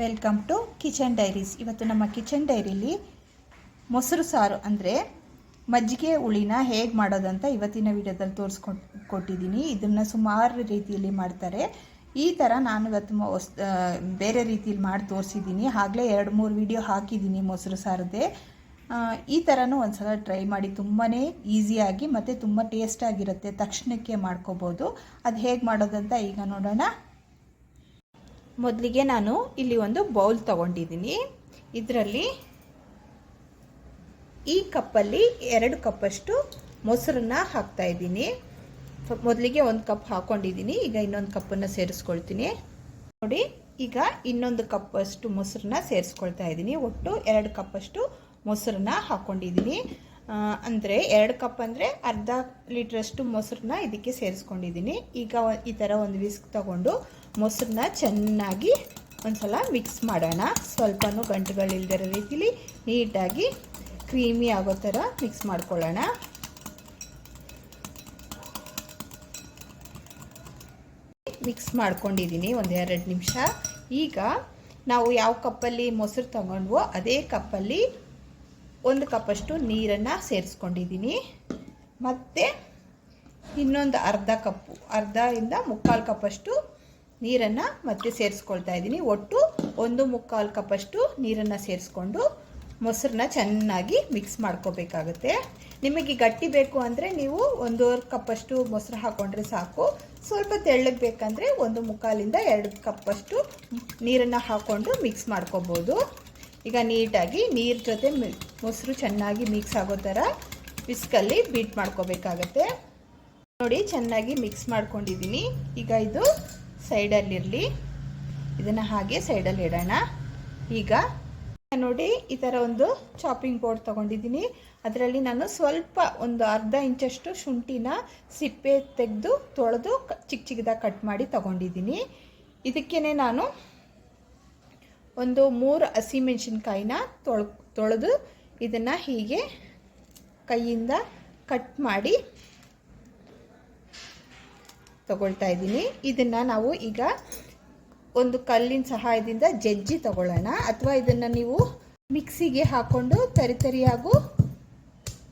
Welcome to kitchen diaries ಇವತ್ತು ನಮ್ಮ kitchen ಡೈರಿಲಿ ಮೊಸರು ಸಾರು ಅಂದರೆ ಮಜ್ಜಿಗೆ ಹುಳಿನ ಹೇಗೆ ಮಾಡೋದಂತ ಇವತ್ತಿನ ವಿಡಿಯೋದಲ್ಲಿ ತೋರಿಸ್ಕೊಟ್, ಕೊಟ್ಟಿದ್ದೀನಿ. ಇದನ್ನು ಸುಮಾರು ರೀತಿಯಲ್ಲಿ ಮಾಡ್ತಾರೆ. ಈ ಥರ ನಾನು ಇವತ್ತು ಹೊಸ ಬೇರೆ ರೀತಿಯಲ್ಲಿ ಮಾಡಿ ತೋರಿಸಿದ್ದೀನಿ. ಆಗಲೇ ಎರಡು ಮೂರು ವಿಡಿಯೋ ಹಾಕಿದ್ದೀನಿ ಮೊಸರು ಸಾರದೆ ಈ ಥರನೂ ಒಂದ್ಸಲ ಟ್ರೈ ಮಾಡಿ. ತುಂಬಾ ಈಸಿಯಾಗಿ ಮತ್ತು ತುಂಬ ಟೇಸ್ಟಾಗಿರುತ್ತೆ. ತಕ್ಷಣಕ್ಕೆ ಮಾಡ್ಕೋಬೋದು. ಅದು ಹೇಗೆ ಮಾಡೋದಂತ ಈಗ ನೋಡೋಣ. ಮೊದಲಿಗೆ ನಾನು ಇಲ್ಲಿ ಒಂದು ಬೌಲ್ ತಗೊಂಡಿದ್ದೀನಿ. ಇದರಲ್ಲಿ ಈ ಕಪ್ಪಲ್ಲಿ ಎರಡು ಕಪ್ಪಷ್ಟು ಮೊಸರನ್ನ ಹಾಕ್ತಾ ಇದ್ದೀನಿ. ಮೊದಲಿಗೆ ಒಂದು ಕಪ್ ಹಾಕೊಂಡಿದ್ದೀನಿ, ಈಗ ಇನ್ನೊಂದು ಕಪ್ಪನ್ನು ಸೇರಿಸ್ಕೊಳ್ತೀನಿ. ನೋಡಿ, ಈಗ ಇನ್ನೊಂದು ಕಪ್ಪಷ್ಟು ಮೊಸರನ್ನ ಸೇರಿಸ್ಕೊಳ್ತಾ ಇದ್ದೀನಿ. ಒಟ್ಟು ಎರಡು ಕಪ್ಪಷ್ಟು ಮೊಸರನ್ನ ಹಾಕ್ಕೊಂಡಿದ್ದೀನಿ ಅಂದರೆ ಎರಡು ಕಪ್ ಅಂದರೆ ಅರ್ಧ ಲೀಟ್ರಷ್ಟು ಮೊಸರನ್ನ ಇದಕ್ಕೆ ಸೇರಿಸ್ಕೊಂಡಿದ್ದೀನಿ. ಈಗ ಈ ಥರ ಒಂದು ವಿಸ್ಕ್ ತಗೊಂಡು ಮೊಸರನ್ನ ಚೆನ್ನಾಗಿ ಒಂದ್ಸಲ ಮಿಕ್ಸ್ ಮಾಡೋಣ. ಸ್ವಲ್ಪನೂ ಗಂಟುಗಳಿಲ್ದಿರೋ ರೀತಿಲಿ ನೀಟಾಗಿ ಕ್ರೀಮಿ ಆಗೋ ಥರ ಮಿಕ್ಸ್ ಮಾಡ್ಕೊಳ್ಳೋಣ. ಮಿಕ್ಸ್ ಮಾಡ್ಕೊಂಡಿದ್ದೀನಿ ಒಂದು ಎರಡು ನಿಮಿಷ. ಈಗ ನಾವು ಯಾವ ಕಪ್ಪಲ್ಲಿ ಮೊಸರು ತಗೊಂಡ್ವೋ ಅದೇ ಕಪ್ಪಲ್ಲಿ ಒಂದು ಕಪ್ಪಷ್ಟು ನೀರನ್ನು ಸೇರಿಸ್ಕೊಂಡಿದ್ದೀನಿ. ಮತ್ತು ಇನ್ನೊಂದು ಅರ್ಧ ಕಪ್ಪು ಅರ್ಧದಿಂದ ಮುಕ್ಕಾಲು ಕಪ್ಪಷ್ಟು ನೀರನ್ನು ಮತ್ತೆ ಸೇರಿಸ್ಕೊಳ್ತಾ ಇದ್ದೀನಿ. ಒಟ್ಟು ಒಂದು ಮುಕ್ಕಾಲು ಕಪ್ಪಷ್ಟು ನೀರನ್ನು ಸೇರಿಸ್ಕೊಂಡು ಮೊಸರನ್ನ ಚೆನ್ನಾಗಿ ಮಿಕ್ಸ್ ಮಾಡ್ಕೋಬೇಕಾಗುತ್ತೆ. ನಿಮಗೆ ಗಟ್ಟಿ ಬೇಕು ಅಂದರೆ ನೀವು ಒಂದೂವರೆ ಕಪ್ಪಷ್ಟು ಮೊಸರು ಹಾಕ್ಕೊಂಡ್ರೆ ಸಾಕು. ಸ್ವಲ್ಪ ತೆಳ್ಳಗೆ ಬೇಕಂದರೆ ಒಂದು ಮುಕ್ಕಾಲಿಂದ ಎರಡು ಕಪ್ಪಷ್ಟು ನೀರನ್ನು ಹಾಕ್ಕೊಂಡು ಮಿಕ್ಸ್ ಮಾಡ್ಕೋಬೋದು. ಈಗ ನೀಟಾಗಿ ನೀರು ಜೊತೆ ಮೊಸರು ಚೆನ್ನಾಗಿ ಮಿಕ್ಸ್ ಆಗೋ ಥರ ವಿಸ್ಕಲ್ಲಿ ಬೀಟ್ ಮಾಡ್ಕೋಬೇಕಾಗತ್ತೆ. ನೋಡಿ, ಚೆನ್ನಾಗಿ ಮಿಕ್ಸ್ ಮಾಡ್ಕೊಂಡಿದ್ದೀನಿ. ಈಗ ಇದು ಸೈಡಲ್ಲಿರಲಿ. ಇದನ್ನು ಹಾಗೆ ಸೈಡಲ್ಲಿ ಇಡೋಣ. ಈಗ ನೋಡಿ, ಈ ಥರ ಒಂದು ಚಾಪಿಂಗ್ ಬೋರ್ಡ್ ತೊಗೊಂಡಿದ್ದೀನಿ. ಅದರಲ್ಲಿ ನಾನು ಸ್ವಲ್ಪ ಒಂದು ಅರ್ಧ ಇಂಚಷ್ಟು ಶುಂಠಿನ ಸಿಪ್ಪೆ ತೆಗೆದು ತೊಳೆದು ಚಿಕ್ಕ ಚಿಕ್ಕದಾಗಿ ಕಟ್ ಮಾಡಿ ತೊಗೊಂಡಿದ್ದೀನಿ. ಇದಕ್ಕೇ ನಾನು ಒಂದು ಮೂರು ಹಸಿಮೆಣ್ಸಿನ್ಕಾಯಿನ ತೊಳ್, ತೊಳೆದು ಇದನ್ನು ಹೀಗೆ ಕೈಯಿಂದ ಕಟ್ ಮಾಡಿ ತಗೊಳ್ತಾ ಇದ್ದೀನಿ. ಇದನ್ನು ನಾವು ಈಗ ಒಂದು ಕಲ್ಲಿನ ಸಹಾಯದಿಂದ ಜಜ್ಜಿ ತಗೊಳ್ಳೋಣ. ಅಥವಾ ಇದನ್ನು ನೀವು ಮಿಕ್ಸಿಗೆ ಹಾಕ್ಕೊಂಡು ತರಿ ತರಿಯಾಗೂ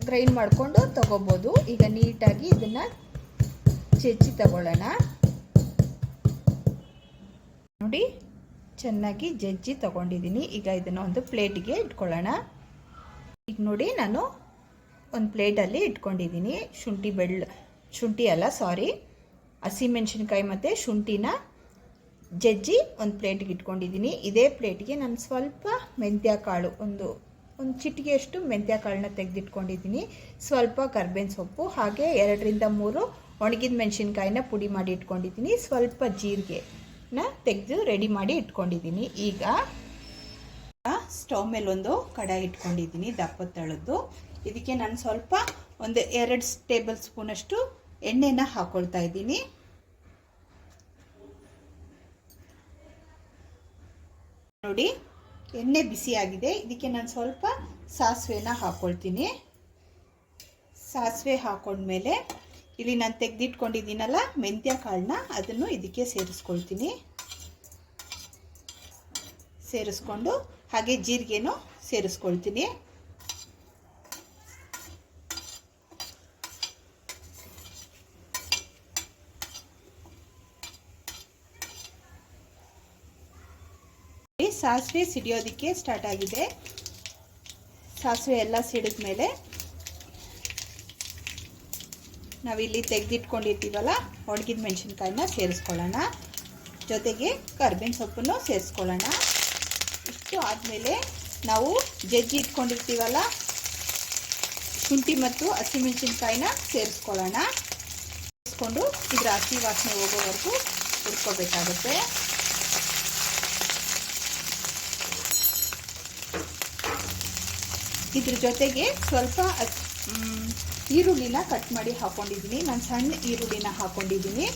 ಗ್ರೈಂಡ್ ಮಾಡಿಕೊಂಡು ತಗೋಬೋದು. ಈಗ ನೀಟಾಗಿ ಇದನ್ನು ಜಜ್ಜಿ ತಗೊಳ್ಳೋಣ. ನೋಡಿ, ಚೆನ್ನಾಗಿ ಜಜ್ಜಿ ತಗೊಂಡಿದ್ದೀನಿ. ಈಗ ಇದನ್ನು ಒಂದು ಪ್ಲೇಟಿಗೆ ಇಟ್ಕೊಳ್ಳೋಣ. ಈಗ ನೋಡಿ, ನಾನು ಒಂದು ಪ್ಲೇಟಲ್ಲಿ ಇಟ್ಕೊಂಡಿದ್ದೀನಿ. ಶುಂಠಿ ಬೆಳ್ಳು, ಶುಂಠಿ ಅಲ್ಲ, ಸಾರಿ. ಹಸಿಮೆಣಸಿನ್ಕಾಯಿ ಮತ್ತು ಶುಂಠಿನ ಜಜ್ಜಿ ಒಂದು ಪ್ಲೇಟಿಗೆ ಇಟ್ಕೊಂಡಿದ್ದೀನಿ. ಇದೇ ಪ್ಲೇಟಿಗೆ ನಾನು ಸ್ವಲ್ಪ ಮೆಂತ್ಯ ಕಾಳು ಒಂದು ಒಂದು ಚಿಟಿಗೆಯಷ್ಟು ಮೆಂತ್ಯ ಕಾಳನ್ನ ತೆಗೆದಿಟ್ಕೊಂಡಿದ್ದೀನಿ. ಸ್ವಲ್ಪ ಕರ್ಬೇವಿನ ಸೊಪ್ಪು, ಹಾಗೆ ಎರಡರಿಂದ ಮೂರು ಒಣಗಿದ ಮೆಣಸಿನ್ಕಾಯಿನ ಪುಡಿ ಮಾಡಿ ಇಟ್ಕೊಂಡಿದ್ದೀನಿ. ಸ್ವಲ್ಪ ಜೀರಿಗೆನ ತೆಗೆದು ರೆಡಿ ಮಾಡಿ ಇಟ್ಕೊಂಡಿದ್ದೀನಿ. ಈಗ ಸ್ಟವ್ ಮೇಲೆ ಒಂದು ಕಡಾಯಿ ಇಟ್ಕೊಂಡಿದ್ದೀನಿ ದಪ್ಪ ತಳದ್ದು. ಇದಕ್ಕೆ ನಾನು ಸ್ವಲ್ಪ ಒಂದು ಎರಡು ಟೇಬಲ್ ಸ್ಪೂನಷ್ಟು ಎಣ್ಣೆನ ಹಾಕೊಳ್ತಾ ಇದ್ದೀನಿ. ನೋಡಿ, ಎಣ್ಣೆ ಬಿಸಿಯಾಗಿದೆ ಇದಕ್ಕೆ ನಾನು ಸ್ವಲ್ಪ ಸಾಸಿವೆನ ಹಾಕ್ಕೊಳ್ತೀನಿ ಸಾಸಿವೆ ಹಾಕೊಂಡ್ಮೇಲೆ ಇಲ್ಲಿ ನಾನು ತೆಗೆದಿಟ್ಕೊಂಡಿದ್ದೀನಲ್ಲ, ಮೆಂತ್ಯ ಕಾಳನ್ನ ಅದನ್ನು ಇದಕ್ಕೆ ಸೇರಿಸ್ಕೊಳ್ತೀನಿ. ಸೇರಿಸ್ಕೊಂಡು ಹಾಗೆ ಜೀರಿಗೆನೂ ಸೇರಿಸ್ಕೊಳ್ತೀನಿ. ಸಾಸಿವೆ ಸಿಡಿಯೋದಕ್ಕೆ ಸ್ಟಾರ್ಟ್ ಆಗಿದೆ. ಸಾಸಿವೆ ಎಲ್ಲ ಸಿಡಿದ ಮೇಲೆ ನಾವಿಲ್ಲಿ ತೆಗೆದಿಟ್ಕೊಂಡಿರ್ತೀವಲ್ಲ, ಒಣಗಿದ ಮೆಣಸಿನ್ಕಾಯಿನ ಸೇರಿಸ್ಕೊಳ್ಳೋಣ. ಜೊತೆಗೆ ಕರ್ಬೇವಿನ ಸೊಪ್ಪನ್ನು ಸೇರಿಸ್ಕೊಳ್ಳೋಣ. ಇಷ್ಟು ಆದಮೇಲೆ ನಾವು ಜಜ್ಜಿ ಇಟ್ಕೊಂಡಿರ್ತೀವಲ್ಲ, ಶುಂಠಿ ಮತ್ತು ಹಸಿಮೆಣಸಿನ್ಕಾಯಿನ ಸೇರಿಸ್ಕೊಳ್ಳೋಣ. ಸೇರಿಸ್ಕೊಂಡು ಇದರ ಹಸಿ ವಾಸನೆ ಹೋಗೋವರೆಗೂ ಹುರ್ಕೋಬೇಕಾಗುತ್ತೆ. ಇದ್ರ ಜೊತೆಗೆ ಸ್ವಲ್ಪ ಈರುಳ್ಳಿನ ಕಟ್ ಮಾಡಿ ಹಾಕೊಂಡಿದ್ದೀನಿ. ನಾನು ಸಣ್ಣ ಈರುಳ್ಳಿನ ಹಾಕೊಂಡಿದ್ದೀನಿ.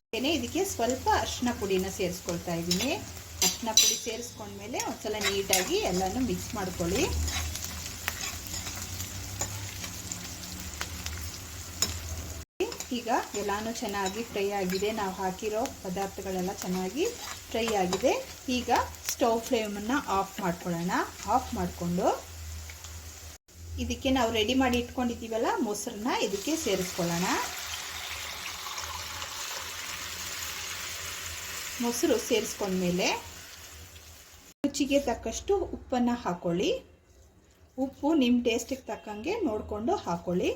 ಹಾಗೇನೆ ಇದಕ್ಕೆ ಸ್ವಲ್ಪ ಅರಿಶಿನ ಪುಡಿನ ಸೇರಿಸ್ಕೊಳ್ತಾ ಇದ್ದೀನಿ. ಅರಿಶಿನ ಪುಡಿ ಸೇರಿಸ್ಕೊಂಡ್ಮೇಲೆ ಒಂದ್ಸಲ ನೀಟಾಗಿ ಎಲ್ಲನೂ ಮಿಕ್ಸ್ ಮಾಡ್ಕೊಳ್ಳಿ. ಈಗ ಎಲ್ಲಾನು ಚೆನ್ನಾಗಿ ಫ್ರೈ ಆಗಿದೆ. ನಾವು ಹಾಕಿರೋ ಪದಾರ್ಥಗಳೆಲ್ಲ ಚೆನ್ನಾಗಿ ಫ್ರೈ ಆಗಿದೆ. ಈಗ ಸ್ಟವ್ ಫ್ಲೇಮನ್ನು ಆಫ್ ಮಾಡ್ಕೊಳ್ಳೋಣ. ಆಫ್ ಮಾಡಿಕೊಂಡು ಇದಕ್ಕೆ ನಾವು ರೆಡಿ ಮಾಡಿ ಇಟ್ಕೊಂಡಿದ್ದೀವಲ್ಲ, ಮೊಸರನ್ನ ಇದಕ್ಕೆ ಸೇರಿಸ್ಕೊಳ್ಳೋಣ. ಮೊಸರು ಸೇರಿಸ್ಕೊಂಡ್ಮೇಲೆ ರುಚಿಗೆ ತಕ್ಕಷ್ಟು ಉಪ್ಪನ್ನು ಹಾಕೊಳ್ಳಿ. ಉಪ್ಪು ನಿಮ್ಮ ಟೇಸ್ಟಿಗೆ ತಕ್ಕಂಗೆ ನೋಡಿಕೊಂಡು ಹಾಕೊಳ್ಳಿ.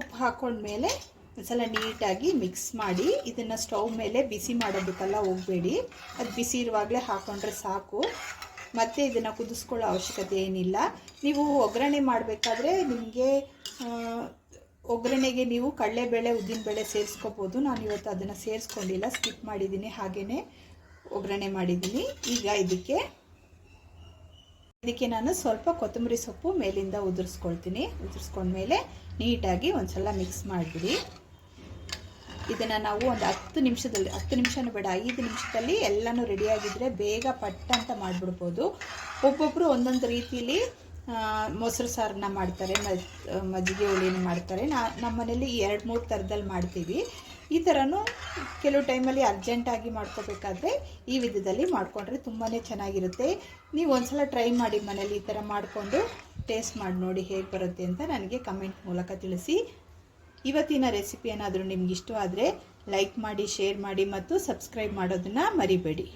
ಉಪ್ಪು ಹಾಕೊಂಡ್ಮೇಲೆ ಒಂದ್ಸಲ ನೀಟಾಗಿ ಮಿಕ್ಸ್ ಮಾಡಿ ಇದನ್ನು ಸ್ಟವ್ ಮೇಲೆ ಬಿಸಿ ಮಾಡೋದಕ್ಕೆಲ್ಲ ಹೋಗಬೇಡಿ. ಅದು ಬಿಸಿ ಇರುವಾಗಲೇ ಹಾಕೊಂಡ್ರೆ ಸಾಕು. ಮತ್ತೆ ಇದನ್ನು ಕುದಿಸ್ಕೊಳ್ಳೋ ಅವಶ್ಯಕತೆ ಏನಿಲ್ಲ. ನೀವು ಒಗ್ಗರಣೆ ಮಾಡಬೇಕಾದ್ರೆ ನಿಮಗೆ ಒಗ್ಗರಣೆಗೆ ನೀವು ಕಡಲೆಬೇಳೆ, ಉದ್ದಿನಬೇಳೆ ಸೇರಿಸ್ಕೋಬೋದು. ನಾನು ಇವತ್ತು ಅದನ್ನು ಸೇರಿಸ್ಕೊಂಡಿಲ್ಲ. ಸ್ಕಿಪ್ ಮಾಡಿದ್ದೀನಿ. ಹಾಗೆಯೇ ಒಗ್ಗರಣೆ ಮಾಡಿದ್ದೀನಿ. ಈಗ ಇದಕ್ಕೆ ಇದಕ್ಕೆ ನಾನು ಸ್ವಲ್ಪ ಕೊತ್ತಂಬರಿ ಸೊಪ್ಪು ಮೇಲಿಂದ ಉದುರಿಸ್ಕೊಳ್ತೀನಿ. ಉದುರಿಸ್ಕೊಂಡ್ಮೇಲೆ ನೀಟಾಗಿ ಒಂದ್ಸಲ ಮಿಕ್ಸ್ ಮಾಡಿಬಿಡಿ. ಇದನ್ನು ನಾವು ಒಂದು ಹತ್ತು ನಿಮಿಷದಲ್ಲಿ, ಹತ್ತು ನಿಮಿಷನೂ ಬೇಡ, ಐದು ನಿಮಿಷದಲ್ಲಿ ಎಲ್ಲನೂ ರೆಡಿಯಾಗಿದ್ದರೆ ಬೇಗ ಪಟ್ಟ ಅಂತ ಮಾಡಿಬಿಡ್ಬೋದು. ಒಬ್ಬೊಬ್ಬರು ಒಂದೊಂದು ರೀತಿಯಲ್ಲಿ ಮೊಸರು ಸಾರನ್ನ ಮಾಡ್ತಾರೆ ಮಜ್ಜಿಗೆ ಹುಳಿನ ಮಾಡ್ತಾರೆ. ನಾ ನಮ್ಮ ಮನೇಲಿ ಎರಡು ಮೂರು ಥರದಲ್ಲಿ ಮಾಡ್ತೀವಿ. ಈ ಥರನೂ ಕೆಲವು ಟೈಮಲ್ಲಿ ಅರ್ಜೆಂಟಾಗಿ ಮಾಡ್ಕೋಬೇಕಾದ್ರೆ ಈ ವಿಧದಲ್ಲಿ ಮಾಡಿಕೊಂಡ್ರೆ ತುಂಬಾ ಚೆನ್ನಾಗಿರುತ್ತೆ. ನೀವು ಒಂದ್ಸಲ ಟ್ರೈ ಮಾಡಿ ಮನೇಲಿ ಈ ಥರ ಮಾಡಿಕೊಂಡು ಟೇಸ್ಟ್ ಮಾಡಿ ನೋಡಿ ಹೇಗೆ ಬರುತ್ತೆ ಅಂತ ನನಗೆ ಕಮೆಂಟ್ ಮೂಲಕ ತಿಳಿಸಿ. ಇವತ್ತಿನ ರೆಸಿಪಿ ಏನಾದರೂ ನಿಮ್ಗೆ ಇಷ್ಟವಾದರೆ ಲೈಕ್ ಮಾಡಿ ಶೇರ್ ಮಾಡಿ ಮತ್ತು ಸಬ್ಸ್ಕ್ರೈಬ್ ಮಾಡೋದನ್ನು ಮರಿಬೇಡಿ.